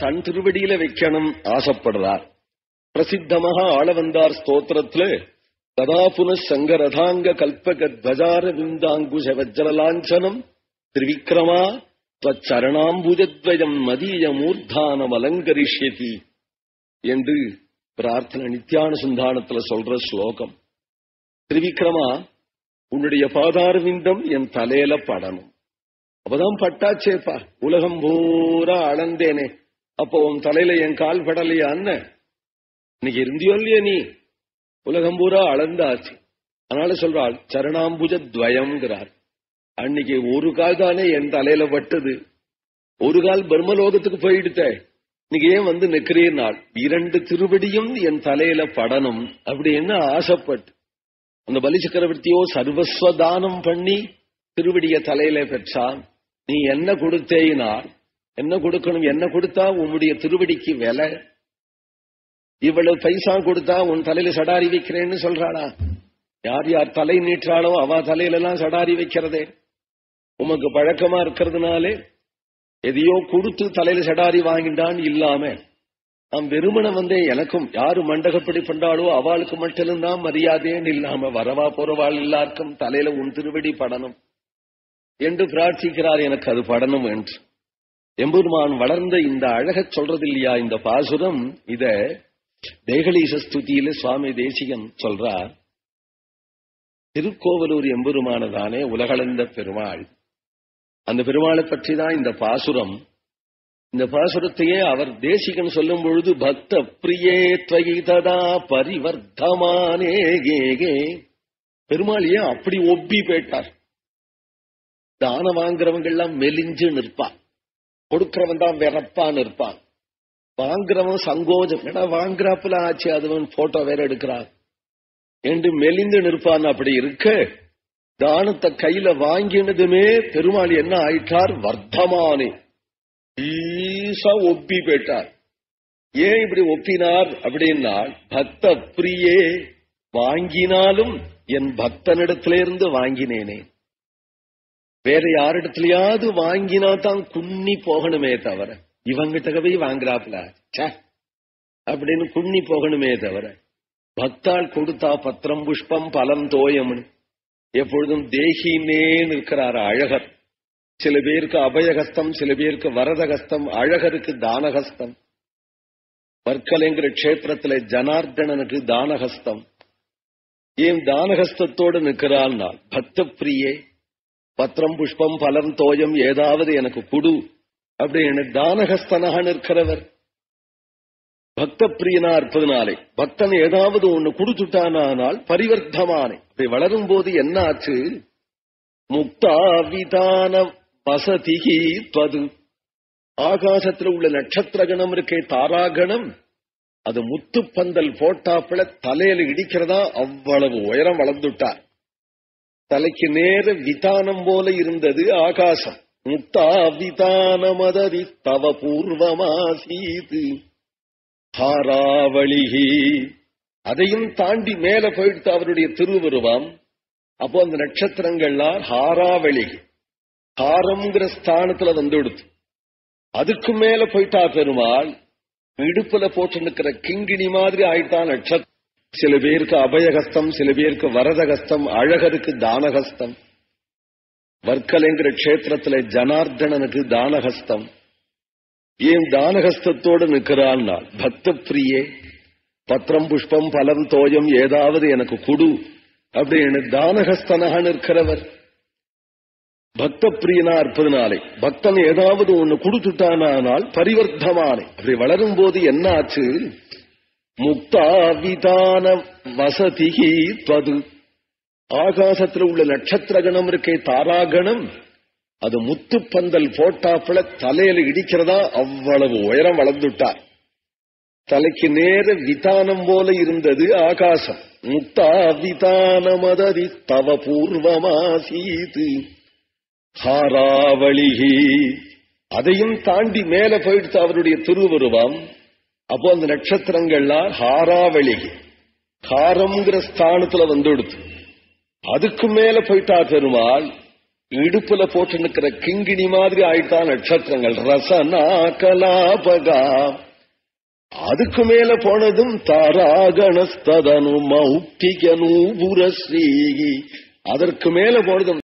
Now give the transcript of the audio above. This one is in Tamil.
தன் திருவடியில வைக்கணும் ஆசைப்படுறார். பிரசித்தமாக ஆள வந்தார் ஸ்தோத்திரத்துல ததா புன சங்கரதாங்க கல்பக துவஜார விந்தாங்குஷ வஜ்ரலாஞ்சனம் திரிவிக்ரமா சரணாம்புஜத்வயம் மதிய மூர்தானம் அலங்கரிஷ்யதி என்று பிரார்த்தனை நித்தியான சுந்தானத்துல சொல்ற ஸ்லோகம். திரிவிக்ரமா உன்னுடைய பாதாரவிந்தம் என் தலையில படணும். அப்பதான் பட்டாச்சேப்பா. உலகம் பூரா அளந்தேனே. அப்போ உன் தலையில என் கால் படலையான்னு இன்னைக்கு இருந்தியோ இல்லையா நீ? உலகம் பூரா அளந்தாச்சு. அதனால சொல்றாள் சரணாம்புஜ துவயம்ங்கிறார் அன்னைக்கு ஒரு கால் தானே என் தலையில பட்டது. ஒரு கால் பிரம்மலோகத்துக்கு போயிடுத்த. இன்னைக்கு ஏன் வந்து நிக்கிறேன் நாள் இரண்டு திருவடியும் என் தலையில படணும் அப்படின்னு ஆசைப்பட்டு. அந்த பலி சக்கரவர்த்தியோ சர்வஸ்வதானம் பண்ணி திருவடிய தலையில பெற்றான். நீ என்ன கொடுத்தேயினார் என்ன கொடுக்கணும் என்ன கொடுத்தா உன்னுடைய திருவடிக்கு விலை? இவ்வளவு பைசா கொடுத்தா உன் தலையில சடாரி வைக்கிறேன்னு சொல்றாளா? யார் யார் தலை நீற்றாளோ அவ தலையில எல்லாம் சடாரி வைக்கிறதே. உமக்கு பழக்கமா இருக்கிறதுனாலே எதையோ கொடுத்து தலையில சடாரி வாங்கிட்டான் இல்லாம நான் வெறுமனை வந்தே எனக்கும் யாரு மண்டகப்படி பண்றாளோ அவளுக்கு மட்டும் தான் மரியாதைன்னு இல்லாம வரவா போறவாள் எல்லாருக்கும் தலையில உன் திருவடி படணும். என்று பிரார்த்திக்கிறார் எனக்கு அது படணும் என்று. எம்பெருமான் வளர்ந்த இந்த அழக சொல்றது இல்லையா இந்த பாசுரம்? இத தேகலீச ஸ்துதியில சுவாமி தேசிகன் சொல்றார். திருக்கோவலூர் எம்பெருமானதானே உலகளந்த பெருமாள். அந்த பெருமாளை பற்றி தான் இந்த பாசுரம். இந்த பாசுரத்தையே அவர் தேசிகன் சொல்லும் பொழுது பக்த பிரியே துவயி ததா பரிவர்த்தமானே கேகே பெருமாள் ஏன் அப்படி ஒப்பி போயிட்டார்? தானம் வாங்குறவங்க எல்லாம் மெலிஞ்சு நிற்பான். கொடுக்கிறவன் தான் வெறப்பா இருப்பான் வாங்குறவன் சங்கோஜம். ஏன்னா வாங்குறாப்புல ஆச்சு? அதுவன் போட்டோ வேற எடுக்கிறான். என்று மெலிந்து நிற்பான் அப்படி இருக்க? தானத்தை கையில வாங்கினதுமே பெருமாள் என்ன ஆயிட்டார்? வர்த்தமானே. ஈசா ஒப்பி போயிட்டார். ஏன் இப்படி ஒப்பினார் அப்படின்னா பக்த பிரியே வாங்கினாலும் என் பக்தனிடத்திலிருந்து வாங்கினேனே. வேற யாரிடத்துலயாவது வாங்கினா தான் குன்னி போகணுமே தவிர இவங்கிட்ட போய் வாங்குறாப்ல அப்படின்னு குன்னி போகணுமே தவிர பக்தால் கொடுத்தா பத்திரம் புஷ்பம் பலம் தோயம்னு எப்பொழுதும் தேகினே நிற்கிறார் அழகர். சில பேருக்கு அபயகஸ்தம் சில பேருக்கு வரதகஸ்தம் அழகருக்கு தானகஸ்தம் வர்க்கலைங்கிற கஷேத்திரத்துல ஜனார்தனனுக்கு தானகஸ்தம் ஏன் தானகஸ்தத்தோடு நிற்கிறாள்னா பக்த பிரியே பத்திரம் புஷ்பம் பலம் தோயம் ஏதாவது எனக்கு குடு அப்படின்னு தானகஸ்தனாக நிற்கிறவர். பக்த பிரியனா இருப்பதனாலே பக்தன் ஏதாவது ஒண்ணு குடுத்துட்டானால் பரிவர்த்தமானே. அப்படி வளரும் போது என்ன ஆச்சு முக்தாவிதான வசதிகி பது ஆகாசத்துல உள்ள நட்சத்திர கணம் இருக்கே தாராகணம். அது முத்து பந்தல் போட்டாப்புல தலையில இடிக்கிறதா? அவ்வளவு உயரம் வளர்ந்துட்டார். தலைக்கு நேர விதானம் போல இருந்தது ஆகாசம். முக்தா விதானமதரி தவ பூர்வமாசீது. ஹாராவளிகி அதையும் தாண்டி மேல போயிட்டு அவருடைய திருவுருவம். அப்போ அந்த நட்சத்திரங்கள்லாம் ஹாராவளிகி ஹாரம்ங்கிற ஸ்தானத்துல வந்து அதுக்கு மேல போயிட்டா பெருமாள் இடுப்புல போட்டு நிற்கிற கிங்கிணி மாதிரி ஆயிட்டான் நட்சத்திரம். சில பேருக்கு அபயகஸ்தம் சில பேருக்கு வரதகஸ்தம் அழகருக்கு தானகஸ்தம் வர்க்கலைங்கிற கஷேத்திரத்துல ஜனார்தனனுக்கு தானகஸ்தம் ஏன் தானகஸ்தத்தோடு நிற்கிறான்னா பக்த பிரியே பத்திரம் புஷ்பம் பலம் தோயம் ஏதாவது எனக்கு குடு அப்படின்னு தானகஸ்தனாக நிற்கிறவர். பக்த பிரியனா இருப்பதனாலே பக்தன் ஏதாவது ஒண்ணு கொடுத்துட்டானால் பரிவர்த்தமானே. அப்படி வளரும் போது என்ன ஆச்சு முக்தாவிதான வசதிகி பது ஆகாசத்துல உள்ள நட்சத்திர கணம் இருக்கே தாராகணம். அது முத்து பந்தல் போட்டாப்புல தலையில இடிக்கிறதா அவ்வளவு உயரம் வளர்ந்துட்டார் தலைக்கு நேர விதானம் போல இருந்தது ஆகாசம். முக்தா விதானமதரி தவ பூர்வமாசீது ஹாராவளிகி. அதையும் தாண்டி மேல போயிடுத்து அவருடைய திருவுருவம். அப்போ அந்த நட்சத்திரங்கள்லாம் ஹாராவளிகி. ஹாரம்ங்கிற ஸ்தானத்துல வந்துடுது. அதுக்கு மேல போயிட்டா பெருமாள் இடுப்புல போட்டு நிக்கிற கிங்கிணி மாதிரி ஆயிட்டான் நட்சத்திரங்கள். ரசனா கலாபகா அதுக்கு மேல போனதும் தாராகணஸ்ததனு மௌக்திகனூபுரஸ்ரீகி அதற்கு மேல போனதும்